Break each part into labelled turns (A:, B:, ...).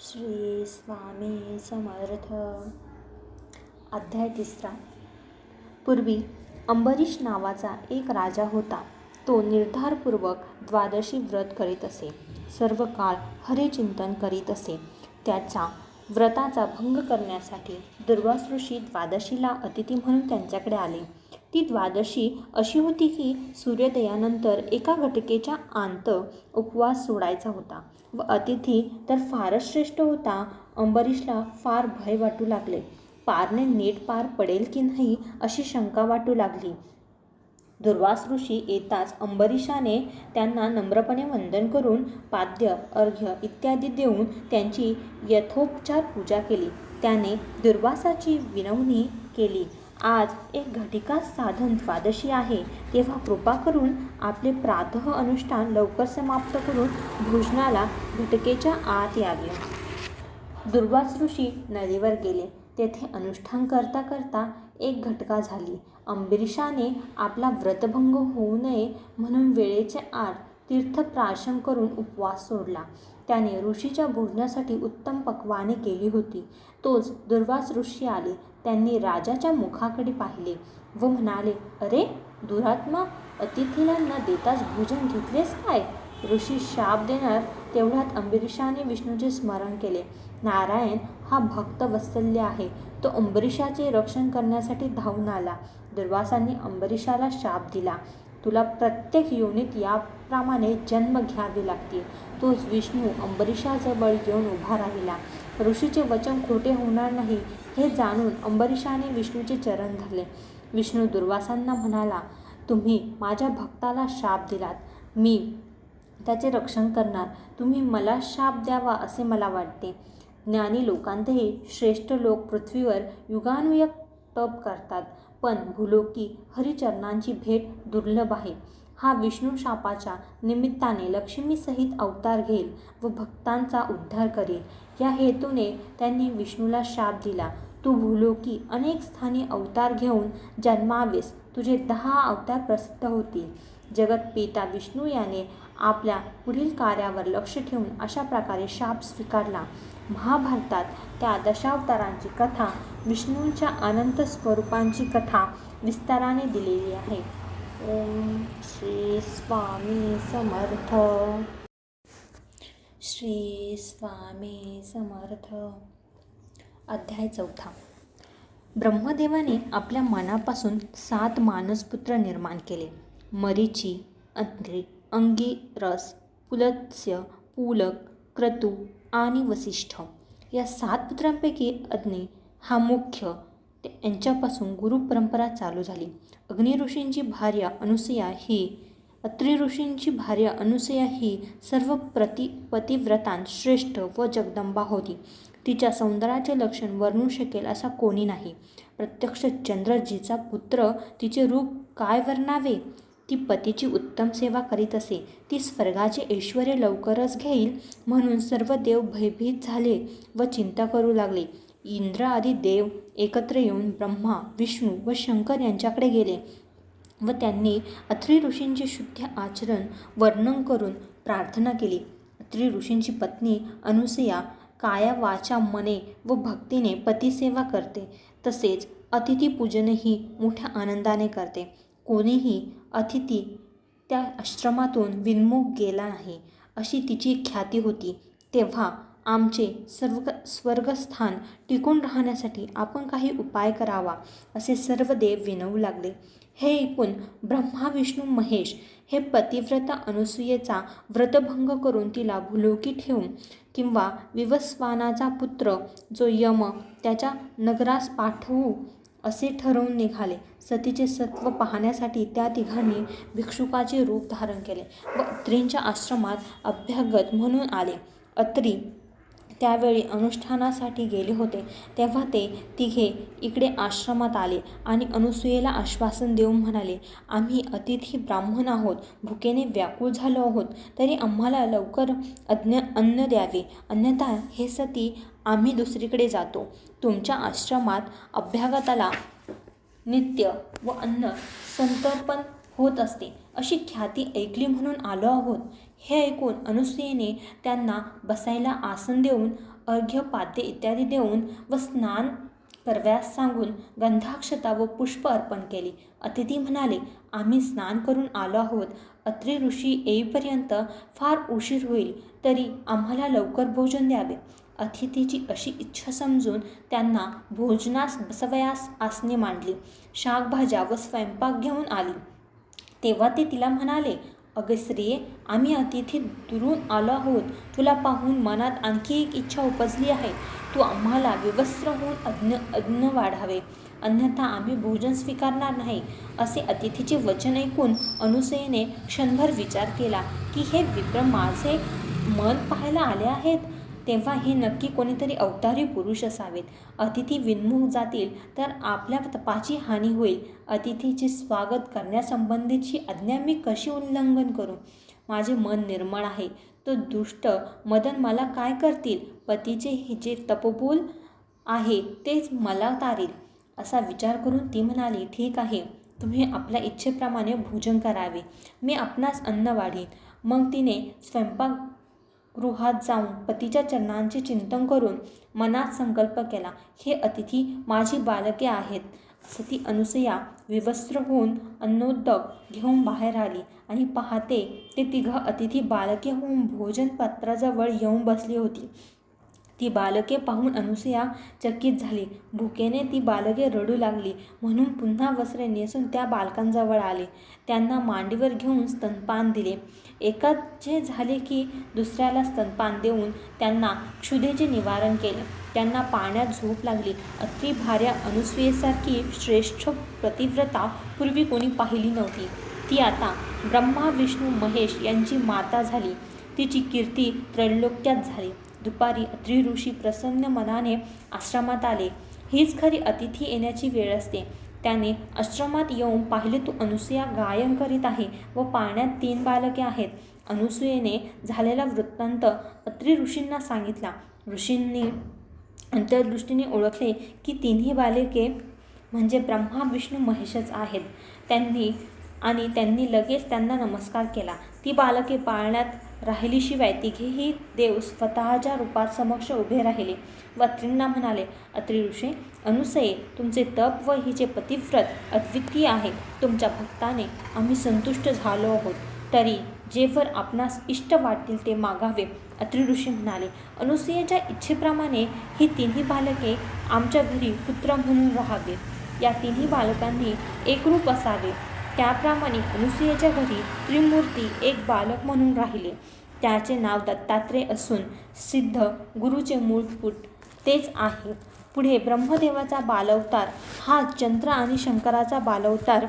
A: श्री स्वामी समर्थ. अध्याय तिसरा. पूर्वी अंबरीश नावाचा एक राजा होता. तो निर्धारपूर्वक द्वादशी व्रत करीत असे. सर्व काळ हरिचिंतन करीत असे. त्याचा व्रताचा भंग करण्यासाठी दुर्वास ऋषी द्वादशीला अतिथी म्हणून त्यांच्याकडे आले. ती द्वादशी अशी होती की सूर्योदयानंतर एका घटकेच्या आंत उपवास सोडायचा होता व अतिथी तर फारच श्रेष्ठ होता. अंबरीशला फार भय वाटू लागले. पारने नीट पार पडेल की नाही अशी शंका वाटू लागली. दुर्वास ऋषी येताच अंबरीशाने त्यांना नम्रपणे वंदन करून पाद्य अर्घ्य इत्यादी देऊन त्यांची यथोपचार पूजा केली. त्याने दुर्वासाची विनवणी केली. आज एक घटिका साधन द्वादशी आहे. तेव्हा कृपा करून आपले प्रातः अनुष्ठान लवकर समाप्त करून भोजनाला घटकेच्या आत यावे. दुर्वास ऋषी नदीवर गेले. तेथे अनुष्ठान करता करता एक घटका झाली. अंबरीशाने आपला व्रतभंग होऊ नये म्हणून वेळेचे आड तीर्थप्राशन करून उपवास सोडला. त्याने ऋषीच्या भोजनासाठी उत्तम पक्वाने केली होती. तोच दुर्वास ऋषी आले. त्यांनी राजाच्या मुखाकडे पाहिले व म्हणाले अरे दुरात्मा अतिथीला न देताच भोजन घेतलेस काय? ऋषी शाप देणार तेवढ्यात अंबरीशाने विष्णूचे स्मरण केले. नारायण हा भक्त वत्सल्य आहे. तो अंबरीशाचे रक्षण करण्यासाठी धावून आला. दुर्वासांनी अंबरीशाला शाप दिला. तुला प्रत्येक योनीत याप्रमाणे जन्म घ्यावे लागतील. तोच विष्णू अंबरीशाजवळ येऊन उभा राहिला. ऋषीचे वचन खोटे होणार नाही. हे जाणून अंबरीशाने विष्णूचे चरण धरले. विष्णू दुर्वासांना म्हणाला तुम्ही माझ्या भक्ताला शाप दिलात. मी त्याचे रक्षण करणार. तुम्ही मला शाप द्यावा असे मला वाटते. ज्ञानी लोकांतही श्रेष्ठ लोक पृथ्वीवर युगानुयुग तप करतात. पण भूलोकी हरिचरणांची भेट दुर्लभ आहे. हा विष्णू शापाच्या निमित्ताने लक्ष्मीसहित अवतार घेईल व भक्तांचा उद्धार करेल. या हेतूने त्यांनी विष्णूला शाप दिला. तू भूलोकी अनेक स्थानी अवतार घेऊन जन्मावेस. तुझे दहा अवतार प्रसिद्ध होतील. जगत पिता विष्णू याने आपल्या पुढील कार्यावर लक्ष ठेवून अशा प्रकारे शाप स्वीकारला. महाभारतात त्या दशावतारांची कथा विष्णूंच्या अनंत स्वरूपांची कथा विस्ताराने दिलेली आहे. ओम श्री स्वामी समर्थ. श्री स्वामी समर्थ. अध्याय चौथा. ब्रह्मदेवाने आपल्या मनापासून सात मानसपुत्र निर्माण केले. मरीची अंत्री अंगिरस पुलत्स्य पूलक क्रतू आणि वसिष्ठ. या सात पुत्रांपैकी अग्नी हा मुख्य. ते यांच्यापासून गुरुपरंपरा चालू झाली. अग्नि ऋषींची भार्या अनुसया ही अत्रि ऋषींची भार्या अनुसया ही सर्व प्रति पतिव्रतांत श्रेष्ठ व जगदंबा होती. तिच्या सौंदर्याचे लक्षण वर्णू शकेल असा कोणी नाही. प्रत्यक्ष चंद्रजीचा पुत्र तिचे रूप काय वर्णावे? ती पतीची उत्तम सेवा करीत असे. ती स्वर्गाचे ऐश्वर लवकरच घेईल म्हणून सर्व देव भयभीत झाले व चिंता करू लागले. इंद्र आदी देव एकत्र येऊन ब्रह्मा विष्णू व शंकर यांच्याकडे गेले व त्यांनी अत्री ऋषींचे शुद्ध आचरण वर्णन करून प्रार्थना केली. अत्री ऋषींची पत्नी अनुसया काया वाचा मने व भक्तीने पतिसेवा करते. तसेच अतिथीपूजनही मोठ्या आनंदाने करते. कोणीही अतिथी त्या आश्रमातून विनमुख गेला नाही अशी तिची ख्याती होती. तेव्हा आमचे सर्व स्वर्गस्थान टिकून राहण्यासाठी आपण काही उपाय करावा असे सर्व देव विनवू लागले. हे ऐकून ब्रह्मा विष्णू महेश हे पतिव्रता अनुसूयेचा व्रतभंग करून तिला भुलोकी ठेवून किंवा विवस्वानाचा पुत्र जो यम त्याच्या नगरास पाठवू असे ठरवून निघाले. सतीचे सत्व पाहण्यासाठी त्या तिघांनी भिक्षुकाचे रूप धारण केले व अत्रींच्या आश्रमात अभ्यागत म्हणून आले. अत्री त्यावेळी अनुष्ठानासाठी गेले होते. तेव्हा ते तिघे इकडे आश्रमात आले आणि अनुसूयेला आश्वासन देऊन म्हणाले आम्ही अतिथी ब्राह्मण आहोत. भुकेने व्याकुळ झालो आहोत. तरी आम्हाला लवकर अज्ञ अन्न द्यावे. अन्यथा हे सती आम्ही दुसरीकडे जातो. तुमच्या आश्रमात अभ्यागताला नित्य व अन्न संतर्पण होत असते. अशी ख्याती ऐकली म्हणून आलो आहोत. हे ऐकून अनुसूयेने त्यांना बसायला आसन देऊन अर्घ्य पाद्य इत्यादी देऊन व स्नान करव्यास सांगून गंधाक्षता व पुष्प अर्पण केली. अतिथी म्हणाले आम्ही स्नान करून आलो आहोत. अत्री ऋषी येईपर्यंत फार उशीर होईल तरी आम्हाला लवकर भोजन द्यावे अतिथीची अशी इच्छा समजून त्यांना भोजनास बसवयास आसने मांडली. शाकभाज्या व स्वयंपाक घेऊन आली. तेव्हा ते तिला म्हणाले अगं आम्ही अतिथी दुरून आलो आहोत. तुला पाहून मनात आणखी एक इच्छा उपजली आहे. तू आम्हाला विवस्त्र होऊन अज्ञ अज्ञ वाढावे. अन्यथा आम्ही भोजन स्वीकारणार नाही. असे अतिथीचे वचन ऐकून अनुसयेने क्षणभर विचार केला की हे विक्रम माझे मन पाहायला आले आहेत? तेव्हा हे नक्की कोणीतरी अवतारी पुरुष असावेत. अतिथी विनमुख जातील तर आपल्या तपाची हानी होईल. अतिथीचे स्वागत करण्यासंबंधीची आज्ञा मी कशी उल्लंघन करू? माझे मन निर्मळ आहे. तो दुष्ट मदन मला काय करतील? पतीचे हे जे तपोबोल आहे तेच मला तारील. असा विचार करून ती म्हणाली ठीक आहे. तुम्ही आपल्या इच्छेप्रमाणे भोजन करावे. मी आपणास अन्न वाढीन. मग तिने स्वयंपाक गृहात जाऊन पतीच्या चरणांचे चिंतन करून मनात संकल्प केला हे अतिथी माझी बालके आहेत. सती ती अनुसया विवस्त्र होऊन अन्नोदक घेऊन बाहेर आली आणि पाहते ते तिघं अतिथी बालके होऊन भोजनपात्राजवळ येऊन बसली होती. ती बालके पाहून अनुसया चकित झाली. भुकेने ती बालके रडू लागली. म्हणून पुन्हा वस्त्रे नेसून त्या बालकांजवळ आले. त्यांना मांडीवर घेऊन स्तनपान दिले. एकाचे झाले की दुसऱ्याला स्तनपान देऊन त्यांना क्षुधेचे निवारण केले. त्यांना पाण्यात झोप लागली. अति भार्या अनुसुयेसारखी श्रेष्ठ प्रतिव्रता पूर्वी कोणी पाहिली नव्हती. ती आता ब्रह्मा विष्णू महेश यांची माता झाली. तिची कीर्ती त्रैलोक्यात झाली. दुपारी अत्रि ऋषी प्रसन्न मनाने आश्रमात आले. हीच खरी अतिथी येण्याची वेळ असते. त्याने आश्रमात येऊन पाहिले तू अनुसूया गायन करीत आहे व पाण्यात तीन बालके आहेत. अनुसूयेने झालेला वृत्तांत अत्रि ऋषींना सांगितला. ऋषींनी अंतर्दृष्टीने ओळखले की तिन्ही बालके म्हणजे ब्रह्मा विष्णू महेशच आहेत. त्यांनी आणि त्यांनी लगेच त्यांना नमस्कार केला. ती बालके पाळण्यात राहिलीशिवाय तिघेही देव स्वतःच्या रूपात समक्ष उभे राहिले. व अत्रींना म्हणाले अत्री ऋषी अनुसये तुमचे तप व हिचे पतिव्रत अद्वितीय आहे. तुमच्या भक्ताने आम्ही संतुष्ट झालो आहोत. तरी जेवर आपणास इष्ट वाटतील ते मागावे. अत्री ऋषी म्हणाले अनुसयेच्या इच्छेप्रमाणे ही तिन्ही बालके आमच्या घरी पुत्र म्हणून राहावे. या तिन्ही बालकांनी एकरूप असावे. त्याप्रमाणे अनुसुयाच्या घरी त्रिमूर्ती एक बालक म्हणून राहिले. त्याचे नाव दत्तात्रेय असून सिद्ध गुरुचे मूळपूट तेच आहे. पुढे ब्रह्मदेवाचा बालवतार हा चंद्र आणि शंकराचा बालवतार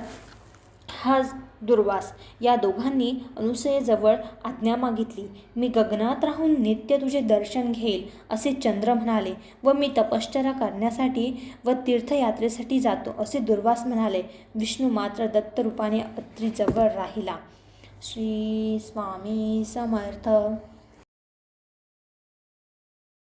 A: हा दुर्वास. या दोघांनी अनुसयेजवळ आज्ञा मागितली. मी गगनात राहून नित्य तुझे दर्शन घेईल असे चंद्र म्हणाले व मी तपश्चर्या करण्यासाठी व तीर्थयात्रेसाठी जातो असे दुर्वास म्हणाले. विष्णू मात्र दत्तरूपाने अत्रीजवळ राहिला. श्री स्वामी समर्थ.